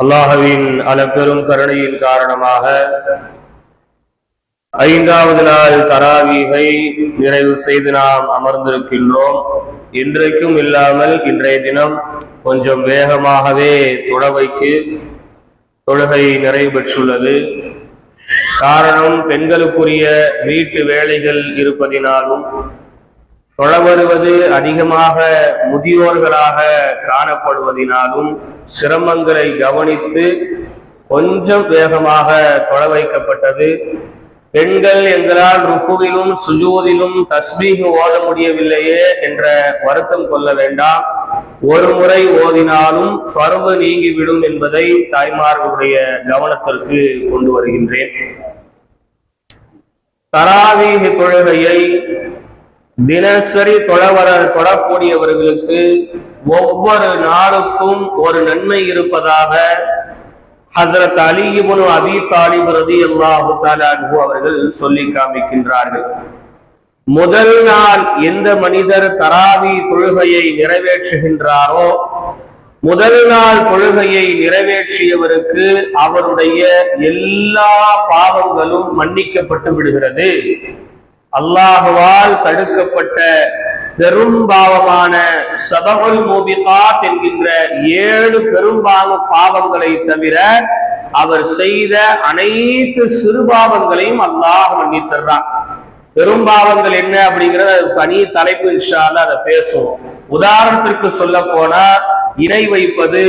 அல்லாஹவின் அளப்பெரும் கருணையின் காரணமாக ஐந்தாவது நாள் தராவீகை நிறைவு செய்து நாம் அமர்ந்திருக்கின்றோம். இன்றைக்கும் இல்லாமல் இன்றைய தினம் கொஞ்சம் வேகமாகவே துடவைக்கு தொழுகை நிறைவு பெற்றுள்ளது. காரணம் பெண்களுக்குரிய வீட்டு வேலைகள் இருப்பதினாலும் தொழ வருவது அதிகமாக முதியோர்களாக காணப்படுவதினாலும் சிரமங்களை கவனித்து கொஞ்சம் வேகமாக தொழ வைக்கப்பட்டது. பெண்கள் எங்களால் ருக்குவிலும் சுஜூதிலும் தஸ்மீக ஓத முடியவில்லையே என்ற வருத்தம் கொள்ள வேண்டாம். ஒரு முறை ஓதினாலும் பருவு நீங்கிவிடும் என்பதை தாய்மார்களுடைய கவனத்திற்கு கொண்டு வருகின்றேன். தராவீக தொழுகையை தினசரி தொழவர தொழக்கூடியவர்களுக்கு ஒவ்வொரு நாளுக்கும் ஒரு நன்மை இருப்பதாக ஹசரத் அலிபுனு அபி தாலிப் ரதி அல்லாஹு தாலு அவர்கள் சொல்லி காமிக்கின்றார்கள். முதல் நாள் எந்த மனிதர் தராவி தொழுகையை நிறைவேற்றுகின்றாரோ முதல் நாள் தொழுகையை நிறைவேற்றியவருக்கு அவருடைய எல்லா பாவங்களும் மன்னிக்கப்பட்டு விடுகிறது. அல்லாஹுவால் தடுக்கப்பட்ட பெரும்பாவமான சதகுல் மூபிகாத் என்கின்ற ஏழு பெரும்பாவ பாவங்களை தவிர அவர் செய்த அனைத்து சிறுபாவங்களையும் அல்லாஹ் மன்னித்தர்றான் பெரும்பாவங்கள் என்ன அப்படிங்கறத தனி தலைப்பு இன்ஷால்ல அதை பேசுவோம். உதாரணத்திற்கு சொல்ல போனா இணை வைப்பது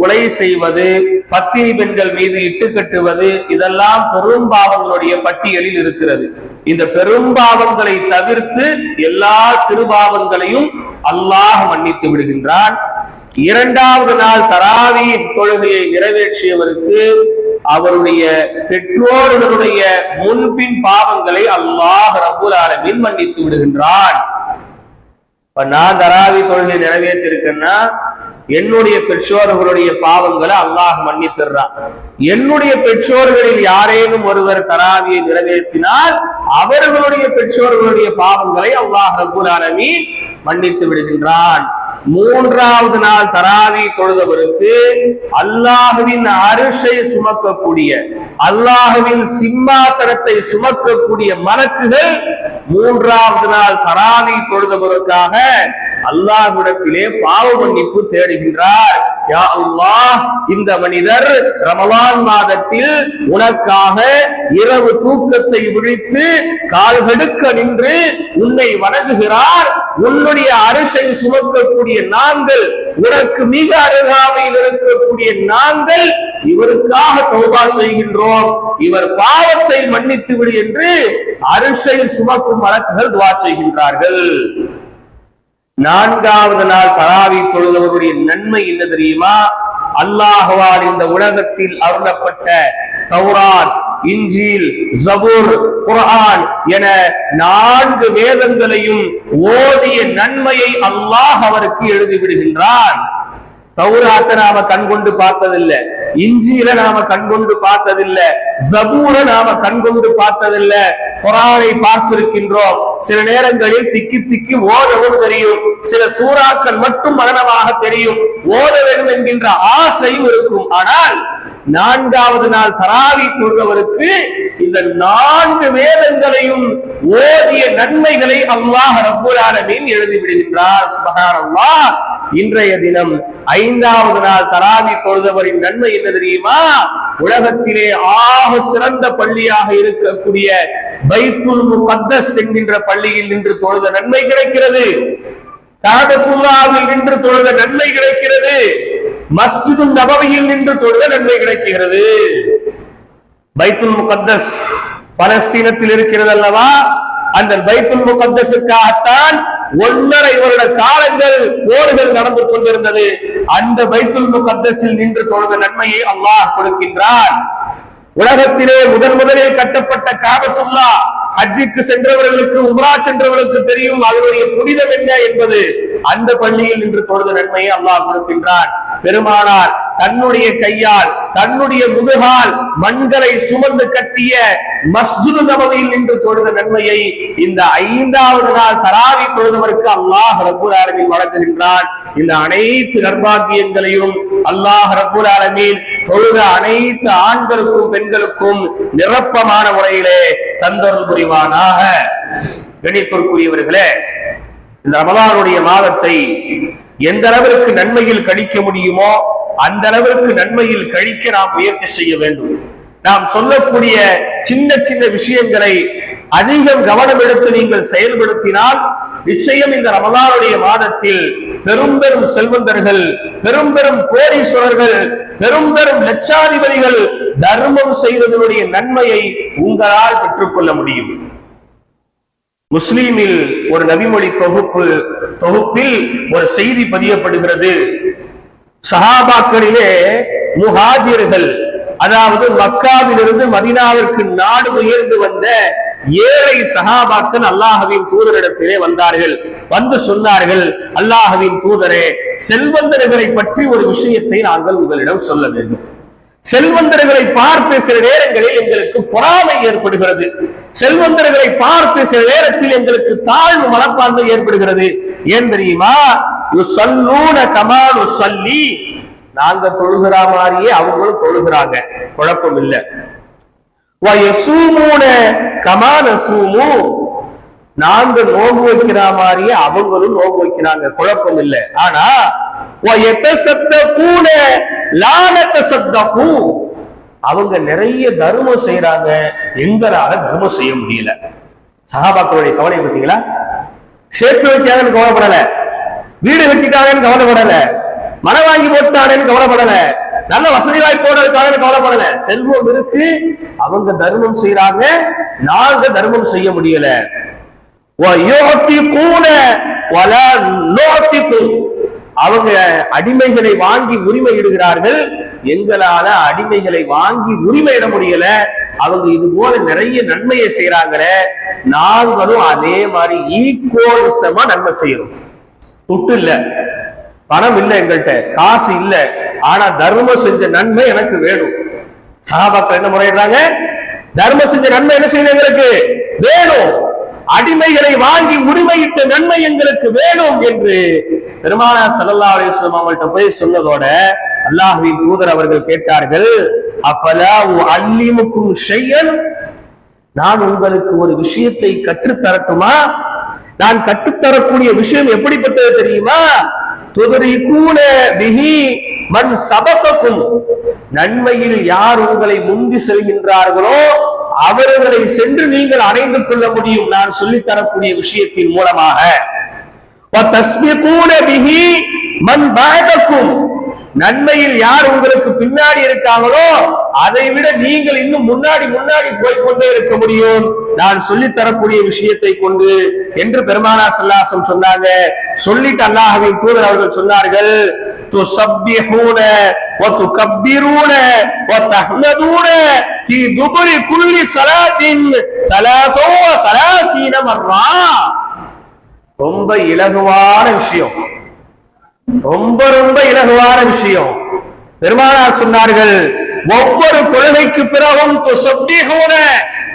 கொலை செய்வது பத்தினி பெண்கள் மீது இட்டு கட்டுவது இதெல்லாம் பெரும்பாவங்களுடைய பட்டியலில் இருக்கிறது. இந்த பெரும்பாவங்களை தவிர்த்து எல்லா சிறுபாவங்களையும் அல்லாஹ் மன்னித்து விடுகின்றான். இரண்டாவது நாள் தராவி தொழுகையை நிறைவேற்றியவருக்கு அவருடைய பெற்றோர்களுடைய முன்பின் பாவங்களை அல்லாஹ் ரபுல் ஆலமின் மன்னித்து விடுகின்றான். இப்ப நான் தராவி தொழுகை நிறைவேற்றிருக்கேன்னா என்னுடைய பெற்றோர்களுடைய பாவங்களை அல்லாஹ் மன்னித்துறான் என்னுடைய பெற்றோர்களில் யாரேனும் ஒருவர் தராவியை நிறைவேற்றினால் அவர்களுடைய பெற்றோர்களுடைய பாவங்களை அல்லாஹ் ரபுல் ஆலமீன் மன்னித்து விடுகின்றான். மூன்றாவது நாள் தராவி தொழுதவருக்கு அல்லாஹுவின் அரிசை சுமக்கக்கூடிய அல்லாஹுவின் சிம்மாசனத்தை சுமக்கக்கூடிய மலக்குகள் மூன்றாவது நாள் தராவி தொழுதவருக்காக அல்லாஹ்விடத்திலே பாவ மன்னிப்பு தேடுகின்றார். யா அல்லாஹ் இந்த மனிதர் ரமலான் மாதத்தில் உனக்காக இரவு தூக்கத்தை விழித்து கால்கடுக்க நின்று உன்னை வணங்குகிறார். உன்னுடைய அரிசை சுமக்கக்கூடிய நாங்கள் உனக்கு மிக அருகாமையில் இருக்கக்கூடிய நாங்கள் இவருக்காக தௌபா செய்கின்றோம். இவர் பாவத்தை மன்னித்து விடு என்று அரிசை சுமக்கும் வழக்குகள் துவா செய்கின்றார்கள். நான்காவது நாள் தராவி தொழுதவருடைய நன்மை என்ன தெரியுமா? அல்லாஹுவால் இந்த உலகத்தில் அருளப்பட்ட தௌராத் இஞ்சில் ஜபூர் குரான் என நான்கு வேதங்களையும் ஓதிய நன்மையை அல்லாஹ் அவருக்கு எழுதி விடுகின்றான். தௌராத்தை நாம கண்கொண்டு பார்த்ததில்லை. இஞ்சியில நாம கண்கொண்டு பார்த்ததில்லை ஜபூர நாம கண்கொண்டு பார்த்ததில்ல. குரானை பார்த்திருக்கின்றோம். சில நேரங்களில் திக்கி திக்கி ஓதவும் தெரியும். சில சூறாக்கள் மட்டும் மரணமாக தெரியும். ஓத வேண்டும் என்கின்ற ஆசையும் இருக்கும். ஆனால் நான்காவது நாள் தராவி கொள்பவருக்கு இந்த நான்கு வேதங்களையும் ஓதிய நன்மைகளை அல்லாஹ் ரபுலானமின் எழுதிவிடுகின்றார் எழுதி விடுகின்றார். இன்றைய தினம் ஐந்தாவது நாள் தராவி தொழுதவரின் நன்மை என்ன தெரியுமா? உலகத்திலே ஆக சிறந்த பள்ளியாக இருக்கக்கூடிய பைத்துல் முகத்தஸ் என்கின்ற பள்ளியில் நின்று தொழுத நன்மை கிடைக்கிறது. காபத்துல்லாவில் நின்று தொழுத நன்மை கிடைக்கிறது. மஸ்ஜிது நபவியில் நின்று தொழுத நன்மை கிடைக்கிறது. பைத்துல் முகத்தஸ் பலஸ்தீனத்தில் இருக்கிறது அல்லவா? அந்த பைத்துல் முகத்தஸுக்காகத்தான் ஒன்றரை வருட காலங்கள் போர்கள் நடந்து கொண்டிருந்தது. அந்த பைத்துல் முகத்தஸில் நின்று தொழுத நன்மையை அல்லாஹ் கொடுக்கின்றான். உலகத்திலே முதன் முதலில் கட்டப்பட்ட காபத்துல்லா ஹஜ்ஜுக்கு சென்றவர்களுக்கு உம்ரா சென்றவர்களுக்கு தெரியும் அதனுடைய புனிதம் என்ன என்பது அந்த பள்ளியில் நின்று தொழுத நன்மையை அல்லாஹ் கொடுக்கின்றான். பெருமானார் தன்னுடைய கையால் தன்னுடைய முதுகால் மண்களை சுமந்து கட்டிய மஸ்ஜிது நபதியில் நின்று தொழுத நன்மையை இந்த ஐந்தாவது நாள் தராவி தொழுதவருக்கு அல்லாஹ் ரபுல் ஆலமீன் வழங்குகின்றான். இந்த அனைத்து நர்பாகியங்களையும் அல்லாஹ் ரபுல் ஆலமீன் தொழுத அனைத்து ஆண்களுக்கும் பெண்களுக்கும் நிரப்பமான முறையிலே தந்தருள் புரிவானாக கணிப்பிற்குரியவர்களே இந்த ரமலானுடைய மாதத்தை எந்த அளவிற்கு நன்மையில் கழிக்க முடியுமோ அந்த அளவிற்கு நன்மையில் கழிக்க நாம் முயற்சி செய்ய வேண்டும். நாம் சொல்லக்கூடிய சின்ன சின்ன விஷயங்களை அதிகம் கவனம் எடுத்து நீங்கள் செயல்படுத்தினால் நிச்சயம் இந்த ரமலானுடைய மாதத்தில் பெரும் பெரும் செல்வந்தர்கள் பெரும் பெரும் கோடீஸ்வரர்கள் பெரும் பெரும் லட்சாதிபதிகள் தர்மம் செய்வதனுடைய நன்மையை உங்களால் பெற்றுக்கொள்ள முடியும். முஸ்லீமில் ஒரு நபிமொழி தொகுப்பு தொகுப்பில் ஒரு செய்தி பதியப்படுகிறது. சஹாபாக்களிலே முஹாஜிர்கள் அதாவது மக்காவிலிருந்து மதினாவிற்கு நாடு உயர்ந்து வந்த ஏழை சகாபாக்கள் அல்லாஹவின் தூதரிடத்திலே வந்தார்கள். வந்து சொன்னார்கள் அல்லாஹவின் தூதரே செல்வந்தர்களை பற்றி ஒரு விஷயத்தை நாங்கள் உங்களிடம் சொல்ல வேண்டும். செல்வந்தர்களை பார்த்து சில நேரங்களில் எங்களுக்கு பொறாமை ஏற்படுகிறது. செல்வந்தர்களை பார்த்து சில நேரத்தில் எங்களுக்கு தாழ்வு மனப்பான்மை ஏற்படுகிறது. ஏன் தெரியுமா? யுசல்லூன கமானு சொல்லி நாங்க தொழுகிற மாதிரியே அவங்களும் தொழுகிறாங்க. குழப்பம் இல்லை. கமான சூமு நாங்கள் நோன்பு வைக்கிற மாதிரியே அவங்களும் நோன்பு வைக்கிறாங்க குழப்பம் இல்லை ஆனா அவங்க நிறைய தர்மம் செய்யறாங்க எங்களால தர்மம் செய்ய முடியல. சகாபாக்களுடைய கவலை பார்த்தீங்களா? சேர்த்து வைக்காங்கன்னு கவலைப்படல. வீடு வெட்டிட்டாங்கன்னு கவலைப்படல. மனம் வாங்கி போட்டானேன்னு கவலைப்படல. நல்ல வசதி வாய்ப்போட இருக்காங்க கவலைப்படல. செல்வம் இருக்கு. அவங்க தர்மம் செய்யறாங்க நாங்க தர்மம் செய்ய முடியல. அவங்க அடிமைகளை வாங்கி உரிமை இடுகிறார்கள். எங்களால அடிமைகளை வாங்கி உரிமை இட முடியல. அவங்க இது போல நிறைய நன்மையை செய்யறாங்களே நாங்களும் அதே மாதிரி ஈக்குவல்சமா நன்மை செய்யறோம். தொட்டு இல்லை. பணம் இல்லை எங்கள்கிட்ட காசு இல்லை. ஆனா தர்மம் செஞ்ச நன்மை எனக்கு வேணும். சகாபாக்கள் என்ன முறையிடுறாங்க? தர்மம் செஞ்ச நன்மை என்ன செய்யணும் எங்களுக்கு? வேணும். அடிமைகளை வாங்கி உரிமையிட்ட நன்மை எங்களுக்கு வேணும் என்று பெருமானா சல்லா அலிஸ்லாம் அவங்கள்ட்ட போய் சொன்னதோட அல்லாஹுவின் தூதர் அவர்கள் கேட்டார்கள் அப்பலா அல்லிமுக்கும் ஷையன்? நான் உங்களுக்கு ஒரு விஷயத்தை கற்றுத்தரட்டுமா? நான் கற்றுத்தரக்கூடிய விஷயம் எப்படிப்பட்டது தெரியுமா? மண் சபக்கும் நன்மையில் யார் உங்களை முந்தி செல்கின்றார்களோ அவர்களை சென்று நீங்கள் அடைந்து கொள்ள முடியும். நான் சொல்லித்தரக்கூடிய விஷயத்தின் மூலமாக. மண் பாதக்கும் நன்மையில் யார் உங்களுக்கு பின்னாடி இருக்காங்களோ அதை விட நீங்கள் இன்னும் முன்னாடி முன்னாடி போய் கொண்டே இருக்க முடியும் நான் சொல்லித் தரக்கூடிய விஷயத்தை கொண்டு என்று பெருமானா சல்லாசம் சொன்னாங்க சொல்லிட்டு அல்லாஹ்வின் தூதர் அவர்கள் சொன்னார்கள் துசப்பிஹூன وتكبرون وتحمدون في دبر كل صلاة ثلاثة وثلاثين مرة ரொம்ப இலகுவான விஷயம் ரொம்ப ரொம்ப இலகுவான விஷயம். பெருமானார் சொன்னார்கள் ஒவ்வொரு தொழுகைக்கு பிறகும்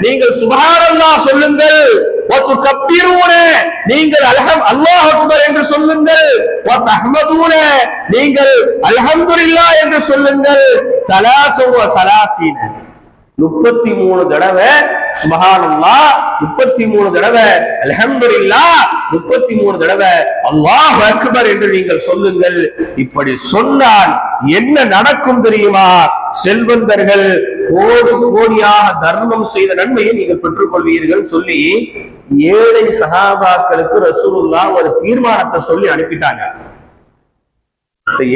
நீங்கள் சுபாரல்லா சொல்லுங்கள். ஒத்து நீங்கள் அலகம் அல்லாஹ் அக்பர் என்று சொல்லுங்கள். நீங்கள் அலஹம்துல்லா என்று சொல்லுங்கள். சலாசு சலாசீன. முப்பத்தி மூணு தடவை சுபஹானல்லா முப்பத்தி மூணு தடவை அல்ஹம்துலில்லா முப்பத்தி மூணு தடவை அல்லாஹ் அக்பர் என்று நீங்கள் சொல்லுங்கள். இப்படி சொன்னால் என்ன நடக்கும் தெரியுமா? செல்வந்தர்கள் கோடி கோடியாக தர்மம் செய்த நன்மையை நீங்கள் பெற்றுக் கொள்வீர்கள் சொல்லி ஏழை சகாபாக்களுக்கு ரசூலுல்லா ஒரு தீர்மானத்தை சொல்லி அனுப்பிட்டாங்க.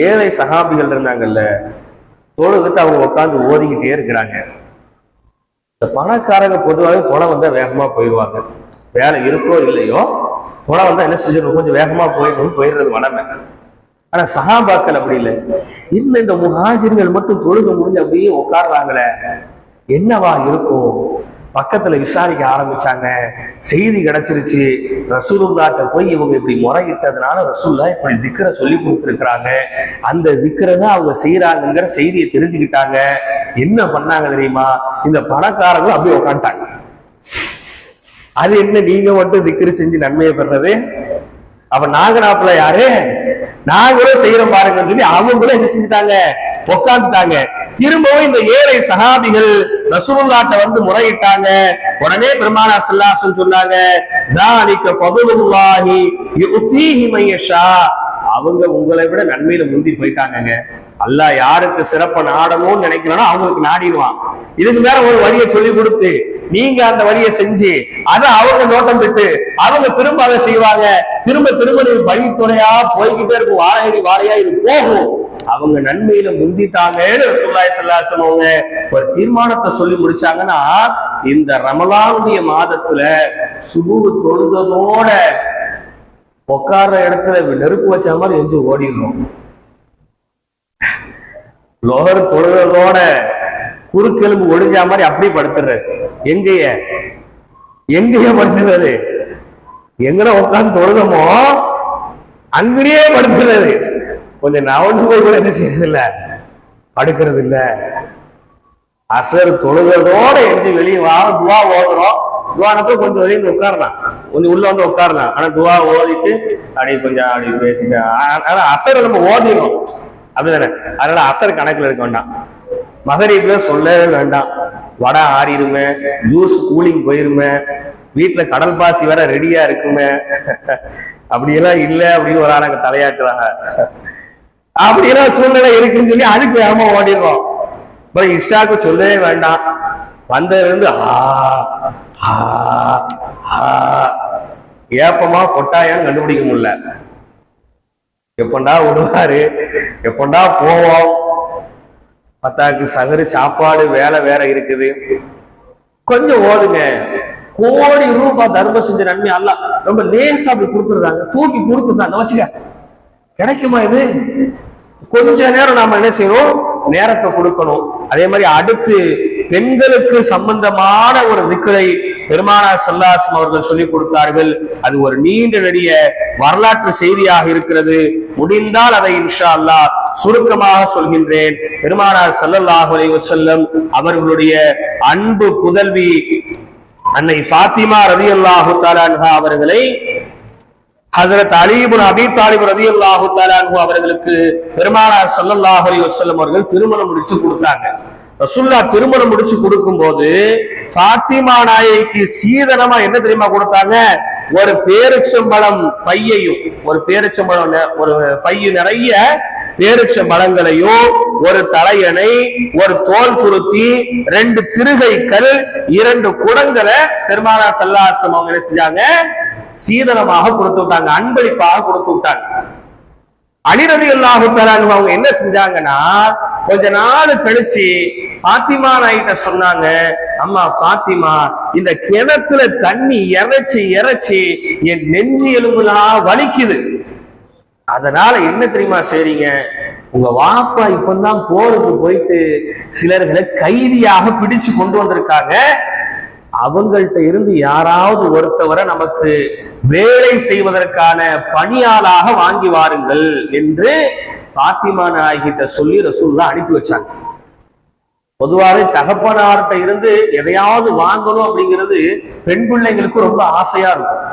ஏழை சகாபிகள் இருந்தாங்கல்ல தொழுதுட்டு அவங்க உட்கார்ந்து ஓதிக்கிட்டே இருக்கிறாங்க. இந்த பணக்காரங்க பொதுவாகவே தொலை வந்தா வேகமா போயிடுவாங்க. வேலை இருக்கோ இல்லையோ தொலை வந்தா என்ன செஞ்சிடணும்? கொஞ்சம் வேகமா போயிடணும் போயிடுறது வளமை. ஆனா சகாபாக்கள் அப்படி இல்லை. இன்னும் இந்த முகாஜிர்கள் மட்டும் தொழுக முடிஞ்சு அப்படியே உட்கார்றாங்களே என்னவா இருக்கும்? பக்கத்துல விசாரிக்க ஆரம்பிச்சாங்க. செய்தி கிடைச்சிருச்சு. ரசூலுல்லாட்ட போய் இவங்க இப்படி முறையிட்டதுனால ரசூல்லா இப்படி திக்கரை சொல்லி கொடுத்துருக்குறாங்க. அந்த திக்கரை தான் அவங்க செய்யறாங்கிற செய்தியை தெரிஞ்சுக்கிட்டாங்க. என்ன பண்ணாங்க தெரியுமா? இந்த பணக்காரங்களும் அப்படியே உட்காந்துட்டாங்க அது என்ன நீங்க மட்டும் திக்கரி செஞ்சு நன்மையை பெறது அப்ப நாகராப்புல யாரு? நாங்களும் செய்யறோம் பாருங்கன்னு சொல்லி அவங்களும் என்ன செஞ்சுட்டாங்க? உட்காந்துட்டாங்க திரும்பவும் இந்த ஏழை சகாபிகள் ரசூலுல்லாட்ட வந்து முறையிட்டாங்க. உடனே பெருமானா ஸல்லல்லாஹு சொன்னாங்க ஜாலிக ஃபதுலுல்லாஹி யுத்தீஹி மையஷா அவங்க உங்களை விட நன்மையில முந்தி போயிட்டாங்க அல்லாஹ் யாருக்கு சிறப்ப நாடணும்னு நினைக்கிறானோ அவங்களுக்கு நாடிடுவான். இதுக்கு மேல ஒரு வழியை சொல்லி கொடுத்து நீங்க அந்த வழியை செஞ்சு அதை அவங்க நோட்டம் விட்டு அவங்க திரும்ப அதை செய்வாங்க. திரும்ப திரும்ப நீங்க வழித்துறையா போய்கிட்டே இருக்கும். வாழையடி வாழையா இது போகும். அவங்க நன்மையில முந்திட்டாங்கன்னு ரசூலுல்லாஹி ஸல்லல்லாஹு அலைஹி ஒரு தீர்மானத்தை சொல்லி முடிச்சாங்கன்னா இந்த ரமலானுடைய மாதத்துல சுபு தொழுதனோட உட்கார்ற இடத்துல நெருப்பு வச்ச மாதிரி எஞ்சி ஓடிடணும். லோகர் தொழுதோட குறுக்கெலும்பு ஒடிஞ்சா மாதிரி அப்படியே படுத்துறாரு எங்கேய? எங்கேய படுத்துறது. எங்கட உட்கார்ந்து தொழுதமோ? அங்கேயே படுத்துறது. கொஞ்சம் நவண்டு போய் கூட என்ன செய்யறது இல்ல படுக்கிறது இல்லை அசர் தொழுகிறதோட எஞ்சி வெளியே வா துவா ஓதுறோம். துவானப்ப கொஞ்சம் வெளியே வந்து உட்காரலாம். கொஞ்சம் உள்ள வந்து உட்காரலாம். ஆனா துவா ஓதிட்டு அப்படி கொஞ்சம் அப்படி பேசிட்டு ஆனா அசர் நம்ம ஓதிடும் அப்படிதானே? அதனால அசர் கணக்குல இருக்க வேண்டாம். மகரீப்ல சொல்லவே வேண்டாம். வடை ஆறிடுமே ஜூஸ் கூலிங் போயிருமே வீட்டுல கடல் பாசி வேற ரெடியா இருக்குமே. அப்படியெல்லாம் இல்லை அப்படின்னு ஒரு ஆளுங்க தலையாட்டுறாங்க. அப்படியெல்லாம் சூழ்நிலை இருக்குன்னு சொல்லி அதுக்கு வேகமா ஓடிடுறோம். அப்புறம் இஷ்டாக்கு சொல்லவே வேண்டாம். வந்ததுலேருந்து ஆ ஆ ஆ. ஏப்பமா கொட்டாயான்னு கண்டுபிடிக்க முடியல. எப்பண்டா விடுவாரு? எப்பண்டா போவோம்? பத்தாக்கு சகரு சாப்பாடு வேலை வேற இருக்குது. கொஞ்சம் ஓடுங்க. கோடி ரூபாய் தர்மம் செஞ்ச நன்மை அல்ல ரொம்ப லேசா அப்படி கொடுத்துருந்தாங்க தூக்கி கொடுத்துருந்தாங்க வச்சுக்க. கிடைக்குமா இது? கொஞ்ச நேரம் நாம என்ன செய்யணும்? நேரத்தை கொடுக்கணும். அதே மாதிரி அடுத்து பெண்களுக்கு சம்பந்தமான ஒரு திக்கரை பெருமானா சல்லாசம் அவர்கள் சொல்லிக் கொடுத்தார்கள். அது ஒரு நீண்ட நெடிய வரலாற்று செய்தியாக இருக்கிறது. முடிந்தால் அதை இன்ஷா அல்லாஹ் சுருக்கமாக சொல்கின்றேன். பெருமானார் ஸல்லல்லாஹு அலைஹி அவர்களுடைய அன்பு புதல்வி அன்னை ஃபாத்திமா ரவி அல்லாஹு அன்ஹா அவர்களை ஹசரத் அலிபுன் அபி தாலிப் ரலியல்லாஹு அல்லாஹு அன்ஹு அவர்களுக்கு பெருமானார் ஸல்லல்லாஹு அலி வசல்லம் அவர்கள் திருமணம் முடிச்சு கொடுத்தாங்க. ரசுல்லா திருமணம் முடிச்சு கொடுக்கும் போது பாத்திமா நாயகிக்கு சீதனமா என்ன தெரியுமா கொடுத்தாங்க? ஒரு பேரிச்சம்பழம் பையையும் ஒரு பேரிச்சம்பழம் ஒரு பைய நிறைய பேரிச்சம்பழங்களையும் ஒரு தலையணை ஒரு தோல் குருத்தி ரெண்டு திருகைகள் இரண்டு குடங்களை பெருமானா சல்லாசம் அவங்க என்ன செஞ்சாங்க? சீதனமாக கொடுத்து விட்டாங்க அன்பளிப்பாக கொடுத்து விட்டாங்க. அலிரதி அல்லாஹு தராங்க அவங்க என்ன செஞ்சாங்கன்னா கொஞ்ச நாள் கழிச்சு பாத்திமா நாயிட்ட சொன்னாங்க அம்மா பாத்திமா இந்த கிணத்துல தண்ணி இறைச்சி இறைச்சி என் நெஞ்சு எலும்புலாம் வலிக்குது. அதனால என்ன தெரியுமா சரிங்க உங்க வாப்பா இப்பதான் போருக்கு போயிட்டு சிலர்களை கைதியாக பிடிச்சு கொண்டு வந்திருக்காங்க. அவங்கள்ட்ட இருந்து யாராவது ஒருத்தவரை நமக்கு வேலை செய்வதற்கான பணியாளாக வாங்கி வாருங்கள் என்று பாத்திமா நாயகிட்ட சொல்லி ரசூல்லா அனுப்பி வச்சாங்க. பொதுவாகவே தகப்பனார்கிட்ட இருந்து எதையாவது வாங்கணும் அப்படிங்கிறது பெண் பிள்ளைங்களுக்கு ரொம்ப ஆசையா இருக்கும்.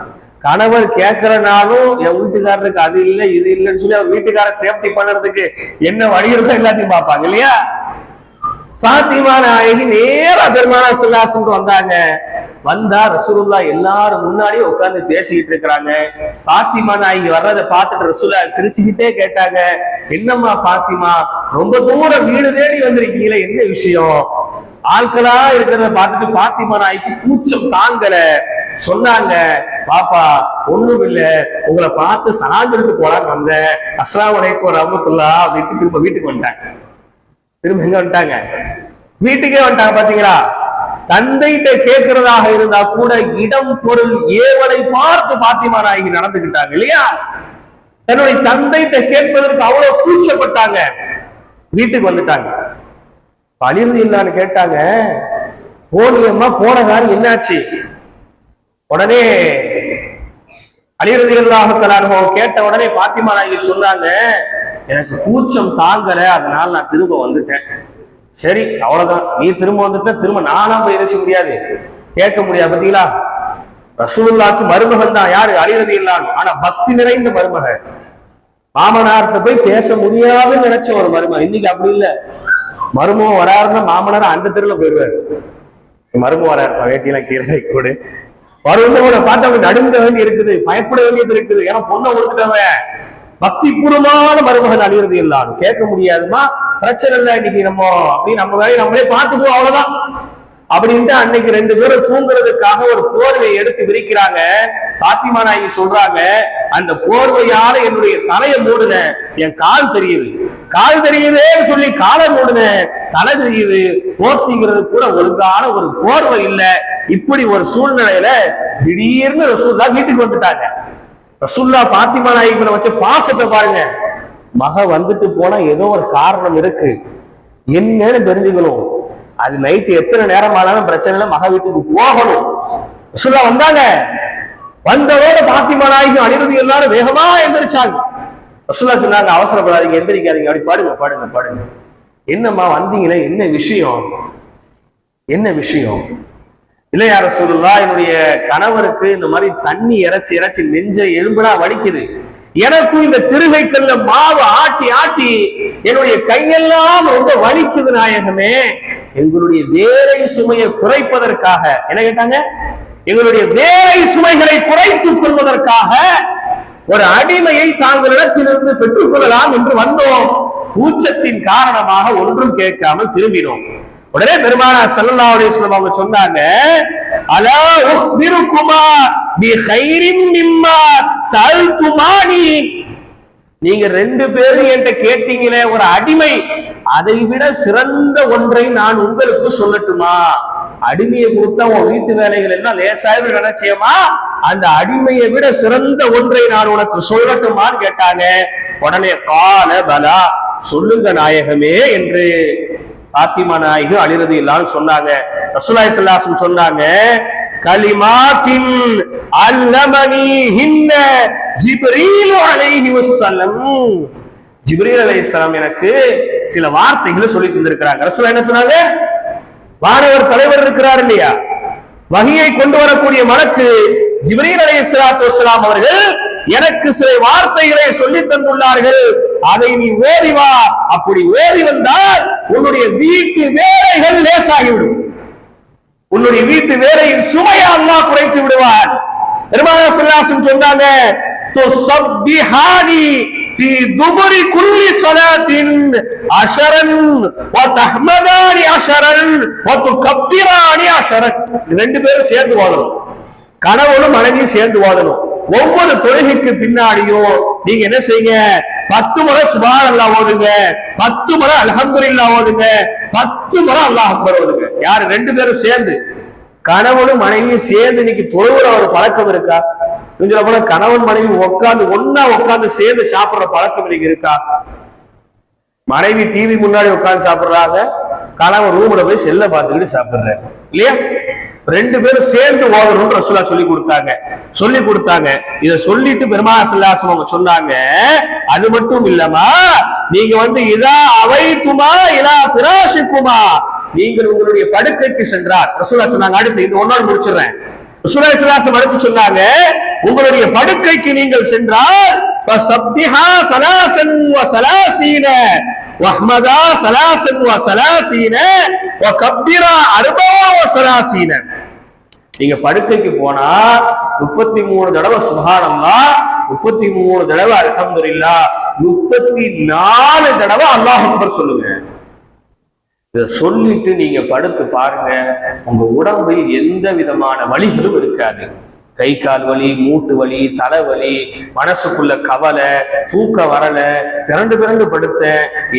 கணவர் கேட்கறனாலும் என் வீட்டுக்காரருக்கு அது இல்லை இது இல்லைன்னு சொல்லி அவர் வீட்டுக்காரர் சேஃப்டி பண்றதுக்கு என்ன வழி இருக்கோ எல்லாத்தையும் பார்ப்பாங்க இல்லையா? சாத்திமா அழகி நேரா பெருமான சுல்லாசன் வந்தாங்க. வந்தா ரசூலுல்லா எல்லாரும் முன்னாடியே உட்கார்ந்து பேசிக்கிட்டு இருக்கிறாங்க. பாத்திமா நாயகி வர்றதை பார்த்துட்டு ரசூலா சிரிச்சுக்கிட்டே கேட்டாங்க. என்னம்மா பாத்திமா ரொம்ப தூரம் வீடு தேடி வந்திருக்கீங்களே என்ன விஷயம்? ஆட்களா இருக்கிறத பார்த்துட்டு பாத்திமா நாய்க்கு கூச்சம் தாங்கல. சொன்னாங்க பாப்பா ஒண்ணும் இல்ல. உங்களை பார்த்து சனாந்திரத்துக்கு போலான்னு வந்தேன். அஸ்லாம் வலைக்கும் ரமத்துல்லா அப்படின்ட்டு திரும்ப வீட்டுக்கு வந்துட்டாங்க. திரும்ப எங்க வந்துட்டாங்க? வீட்டுக்கே வந்துட்டாங்க பாத்தீங்களா? தந்தைகிட்ட கேட்கிறதாக இருந்தா கூட இடம் பொருள் ஏவலை பார்த்து பாத்திமா நாயகி நடந்துகிட்டாங்க இல்லையா? தன்னுடைய தந்தைகிட்ட கேட்பதற்கு அவ்வளவு கூச்சப்பட்டாங்க. வீட்டுக்கு வந்துட்டாங்க. பழிவு இல்லான்னு கேட்டாங்க. போனியம்மா போன காரியம் என்னாச்சு? உடனே அலிரதிகளாக கேட்ட உடனே பாத்திமா நாயகி சொல்றாங்க எனக்கு கூச்சம் தாங்கல அதனால நான் திரும்ப வந்துட்டேன். சரி அவ்வளவுதான். நீ திரும்ப வந்துட்ட திரும்ப நானா போய் இறைச்சி முடியாது? கேட்க முடியாது பாத்தீங்களா ரசூல்லாக்கு மருமகன் தான். யாரு? அலிரதி இல்லான் ஆனா பக்தி நிறைந்த மருமகன். மாமனார்கிட்ட போய் பேச முடியாதுன்னு நினைச்ச ஒரு மருமகன். இன்னைக்கு அப்படி இல்ல. மருமகம் வராருன்னா மாமனார் அந்த தெருல போயிடுவாரு. மருமகம் வராரு. வேட்டியெல்லாம் கீழே கூட. வருவதோட பார்த்தவங்க நடுங்க வேண்டி இருக்குது பயப்பட வேண்டியது இருக்குது. ஏன்னா பொண்ணை கொடுத்துட்டவன் பக்தி பூர்வமான மருமகன் அழியிறது எல்லாரும் கேட்க முடியாதுமா பிரச்சனை இல்லை இன்னைக்கு நம்ம அப்படி நம்ம வேலையை நம்மளே பார்த்துக்குவோம் அவ்வளவுதான். அப்படின்ட்டு அன்னைக்கு ரெண்டு பேரும் தூங்குறதுக்காக ஒரு போர்வையை எடுத்து விரிக்கிறாங்க. பாத்திமா நாயகி சொல்றாங்க அந்த போர்வையால என்னுடைய தலையை மூடுன என் கால் தெரியுது. கால் தெரியுதேன்னு சொல்லி காலை மூடுன தலை தெரியுது. போர்த்திங்கிறது கூட ஒழுங்கான ஒரு போர்வை இல்லை. இப்படி ஒரு சூழ்நிலையில திடீர்னு ரசூல்லா வீட்டுக்கு வந்துட்டாங்க. ரசூல்லா பாத்திமா நாயகி வச்ச பாசத்தை பாருங்க. மக வந்துட்டு போனா ஏதோ ஒரு காரணம் இருக்கு. என்னன்னு தெரிஞ்சுக்கணும். அது நைட்டு எத்தனை நேரம் ஆனாலும் பிரச்சனை இல்லை. மக வீட்டுக்கு போகணும். ரசூல்லா வந்தாங்க. வந்தவோட பாத்திமா நாயகி அனிருதி எல்லாரும் வேகமா எந்திரிச்சாங்க. ரசூல்லா சொன்னாங்க அவசரப்படாதீங்க எந்திரிக்காதீங்க. அப்படி பாடுங்க பாடுங்க பாடுங்க. என்னம்மா வந்தீங்களே என்ன விஷயம்? என்ன விஷயம்? இல்லையா ரசூலுல்லா என்னுடைய கணவருக்கு இந்த மாதிரி தண்ணி இறைச்சி இறைச்சி நெஞ்ச எலும்புனா வலிக்குது. எனக்கும் இந்த திருகைக்கல்ல மாவு ஆட்டி ஆட்டி என்னுடைய கையெல்லாம் ரொம்ப வலிக்குது நாயகமே. எங்களுடைய வேலை சுமையை குறைப்பதற்காக என்ன கேட்டாங்க? எங்களுடைய வேலை சுமைகளை குறைத்துக் கொள்வதற்காக ஒரு அடிமையை தாங்களிடத்திலிருந்து பெற்றுக் கொள்ளலாம் என்று வந்தோம். கூச்சத்தின் காரணமாக ஒன்றும் கேட்காமல் திரும்பினோம். உடனே பெருமானா ஸல்லல்லாஹு அலைஹி அவங்க சொன்னாங்க அலா உக்பிருக்குமா பி கைரின் மிம்மா சல்துமானி? நீங்க ரெண்டு பேரும் என்கிட்ட கேட்டீங்களே ஒரு அடிமை. அதை விட சிறந்த ஒன்றை நான் உங்களுக்கு சொல்லட்டுமா? அடிமையை கொடுத்தா உன் வீட்டு வேலைகள் எல்லாம் லேசாக நினைச்சியமா அந்த அடிமையை விட சிறந்த ஒன்றை நான் உனக்கு சொல்லட்டுமான்னு கேட்டாங்க. உடனே கால பலா சொல்லுங்க நாயகமே என்று பாத்திமா நாயகம் அழிறது இல்லான்னு சொன்னாங்க. ரசுலாய் சல்லாசம் சொன்னாங்க கலிமாத்தின் அல்லமணி ஹின்ன ஜிப்ரீல் அலைஹி வஸல்லம். ஜிப்ரீல் அலைஹிஸ்ஸலாம் எனக்கு சில வார்த்தைகளை சொல்லி தந்திருக்கிறாங்க. ரசூலா என்ன சொன்னாங்க? வானவர் தலைவர் இருக்கிறார் இல்லையா? வகையை கொண்டு வரக்கூடிய மலக்கு ஜிப்ரீல் அலை இஸ்லாத்து வஸ்லாம் அவர்கள் எனக்கு சில வார்த்தைகளை சொல்லி தந்துள்ளார்கள். அதை நீ ஓதிவா அப்படி ஓதி வந்தால் உன்னுடைய வீட்டு வேலைகள் லேசாகிவிடும். உன்னுடைய வீட்டு வேலையின் சுமையை அல்லாஹ் குறைத்து விடுவார் பெருமாள் சுல்லாசம் சொன்னாங்க துபுரி குல்லி சொலாத்தின் அஷரன் ரெண்டு பேரும் சேர்ந்து வாழணும் கணவனும் மனைவியும் சேர்ந்து வாழணும் ஒவ்வொரு தொழுகைக்கு பின்னாடியும் நீங்க என்ன செய்யுங்க? பத்து முறை சுபான் அல்லா ஓதுங்க. பத்து முறை அல்ஹம்துலில்லா ஓதுங்க. பத்து முறை அல்லாஹ் அக்பர் ஓதுங்க. யாரு? ரெண்டு பேரும் சேர்ந்து. கணவனும் மனைவியும் சேர்ந்து இன்னைக்கு தொழுகிற ஒரு பழக்கம் இருக்கா? கொஞ்சம் போல கணவன் மனைவி உட்காந்து ஒன்னா உட்காந்து சேர்ந்து சாப்பிடுற பழக்கம் இன்னைக்கு இருக்கா? மனைவி டிவி முன்னாடி உட்கார்ந்து சாப்பிடுறாங்க. கணவன் ரூம்ல போய் செல்ல பார்த்துக்கிட்டு சாப்பிடுற இல்லையா? ரெண்டு பேரும் சேர்ந்து ஓதணும்னு ரசூலா சொல்லி கொடுத்தாங்க. சொல்லி கொடுத்தாங்க. இத சொல்லிட்டு பெருமா சல்லாசம் அவங்க சொன்னாங்க அது மட்டும் இல்லமா நீங்க வந்து இதா அவைத்துமா இதா பிராசிக்குமா நீங்கள் உங்களுடைய படுக்கைக்கு சென்றார். ரசூலா சொன்னாங்க அடுத்து இந்த ஒன்னோடு முடிச்சிடுறேன். ரசூலா சல்லாசம் அடுத்து சொன்னாங்க உங்களுடைய படுக்கைக்கு நீங்கள் சென்றால் فسبحا ثلاثا وثلاثين واحمدا ثلاثا وثلاثين وكبرا أربعا وثلاثين நீங்க படுக்கைக்கு போனா முப்பத்தி மூணு தடவை சுகானம்னா முப்பத்தி மூணு தடவை அல்ஹம்துலில்லா முப்பத்தி நாலு தடவை அல்லாஹ் அக்பர் சொல்லுங்க இதை சொல்லிட்டு நீங்க படுத்து பாருங்க உங்க உடம்பில் எந்த விதமான வலிகளும் இருக்காது கை கால் வலி மூட்டு வலி தலைவலி மனசுக்குள்ள கவலை தூக்க வரல பிறண்டு பிறண்டு படுத்த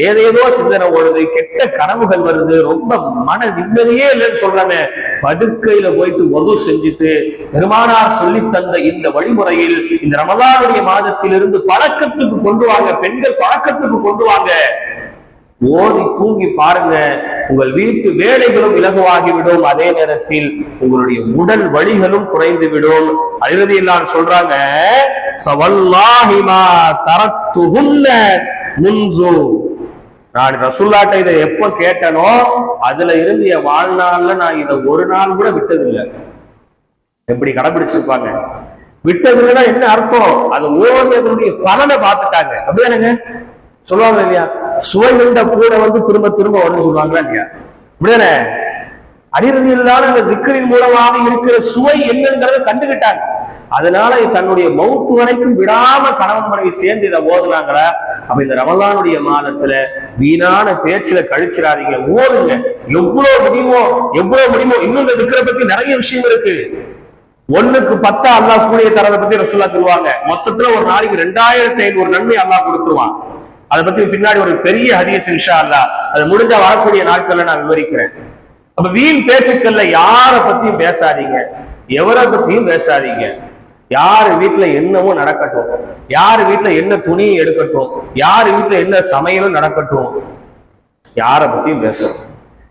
ஏதேதோ சிந்தனை ஓடுது கெட்ட கனவுகள் வருது ரொம்ப மன நிம்மதியே இல்லைன்னு சொல்றாங்க படுக்கையில போயிட்டு ஒது செஞ்சுட்டு பெருமானார் சொல்லி தந்த இந்த வழிமுறையில் இந்த ரமதானுடைய மாதத்திலிருந்து பழக்கத்துக்கு கொண்டு வாங்க பெண்கள் பழக்கத்துக்கு கொண்டு வாங்க. ஓடி தூங்கி பாருங்க உங்கள் வீட்டு வேலைகளும் இலகுவாகிவிடும். அதே நேரத்தில் உங்களுடைய உடல் வலிகளும் குறைந்து விடும் அழுதியெல்லாம் சொல்றாங்க சவல்லாஹிமா தரத்துகுன்ன முன்சு. நான் ரசுல்லாட்ட இதை எப்ப கேட்டனோ அதுல இருந்து என் வாழ்நாள்ல நான் இதை ஒரு நாள் கூட விட்டதில்லை. எப்படி கடைபிடிச்சிருப்பாங்க? விட்டதுன்னா என்ன அர்த்தம்? அது ஓடுறதுடைய பலனை பார்த்துட்டாங்க. அப்படிதானங்க? சொல்லுவாங்க இல்லையா? சுவை கூட வந்து திரும்ப திரும்ப வரும்னு சொல்லுவாங்களா இல்லையா? அப்படிதானே? அடிரதி இல்லாத இந்த திக்கரின் மூலமாக இருக்கிற சுவை என்னங்கிறத கண்டுகிட்டாங்க. அதனால தன்னுடைய மௌத்து வரைக்கும் விடாம கணவன் மனைவி சேர்ந்து இதை ஓதுனாங்களா? அப்ப இந்த ரமலானுடைய மாதத்துல வீணான பேச்சுல கழிச்சிடாதீங்க. ஓடுங்க. எவ்வளவு முடியுமோ எவ்வளவு முடியுமோ இன்னும் இந்த திக்கரை பத்தி நிறைய விஷயம் இருக்கு. ஒண்ணுக்கு பத்தா அல்லா கூடிய தரதை பத்தி ரசூல்லா சொல்லுவாங்க. மொத்தத்துல ஒரு நாளைக்கு ரெண்டாயிரத்தி ஐநூறு நன்மை அல்லா கொடுத்துருவான். அதை பத்தி பின்னாடி ஒரு பெரிய ஹதீஸ் இன்ஷா அல்லா அது முடிஞ்ச வரக்கூடிய நாட்கள்ல நான் விவரிக்கிறேன். அப்ப வீண் பேச்சுக்கள்ல யார பத்தியும் பேசாதீங்க. எவரை பத்தியும் பேசாதீங்க. யார் வீட்டுல என்னவோ நடக்கட்டும். யார் வீட்டுல என்ன துணியும் எடுக்கட்டும். யார் வீட்டுல என்ன சமையலும் நடக்கட்டும். யார பத்தியும் பேசணும்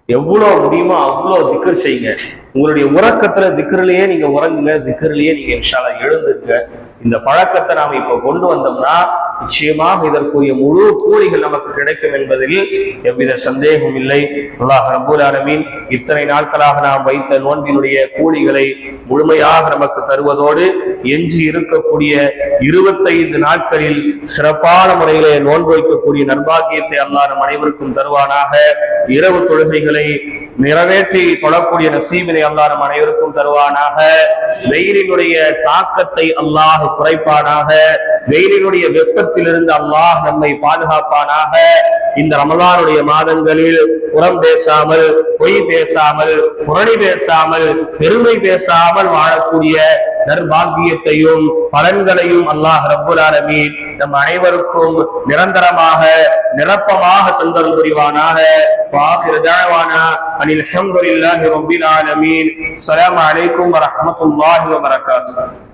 எவ்வளவு முடியுமோ அவ்வளவு திக்கர் செய்யுங்க. உங்களுடைய உறக்கத்துல திக்கர்லயே நீங்க உறங்குங்க. திக்கர்லயே நீங்க இன்ஷால எழுந்துங்க இந்த பழக்கத்தை நாம் இப்ப கொண்டு வந்தோம்னா நிச்சயமாக இதற்குரிய முழு கூலிகள் நமக்கு கிடைக்கும் என்பதில் எவ்வித சந்தேகமும் இல்லை. அல்லாஹ் ரபுல் ஆலமீன் இத்தனை நாட்களாக நாம் வைத்த நோன்பினுடைய கூலிகளை முழுமையாக நமக்கு தருவதோடு எஞ்சி இருக்கக்கூடிய இருபத்தைந்து நாட்களில் சிறப்பான முறையிலே நோன்பு வைக்கக்கூடிய நர்பாகியத்தை அல்லாஹ் நம் அனைவருக்கும் தருவானாக. இரவு தொழுகைகளை நிறைவேற்றி தொழக்கூடிய நசீபினை அல்லாஹ் நம் அனைவருக்கும் தருவானாக. வெயிலினுடைய தாக்கத்தை அல்லாஹ் குறைப்பானாக வெயிலினுடைய வெப்பத்திலிருந்து அல்லாஹ் நம்மை பாதுகாப்பானாக இந்த ரமதானுடைய மாதங்களில் புறம் பேசாமல் பொய் பேசாமல் புரணி பேசாமல் பெருமை பேசாமல் வாழக்கூடிய நற்பாக்கியத்தையும் பலன்களையும் அல்லாஹ் ரப்புல் ஆலமீன் நம் அனைவருக்கும் நிரந்தரமாக நிரப்பமாக தந்தல் புரிவானாக. வாசிர தாழ்வானா அனில் அல்ஹம்துலில்லாஹி ரப்பில் ஆலமீன். அஸ்ஸலாமு அலைக்கும் வரஹ்மத்துல்லாஹி வபரகாத்துஹு.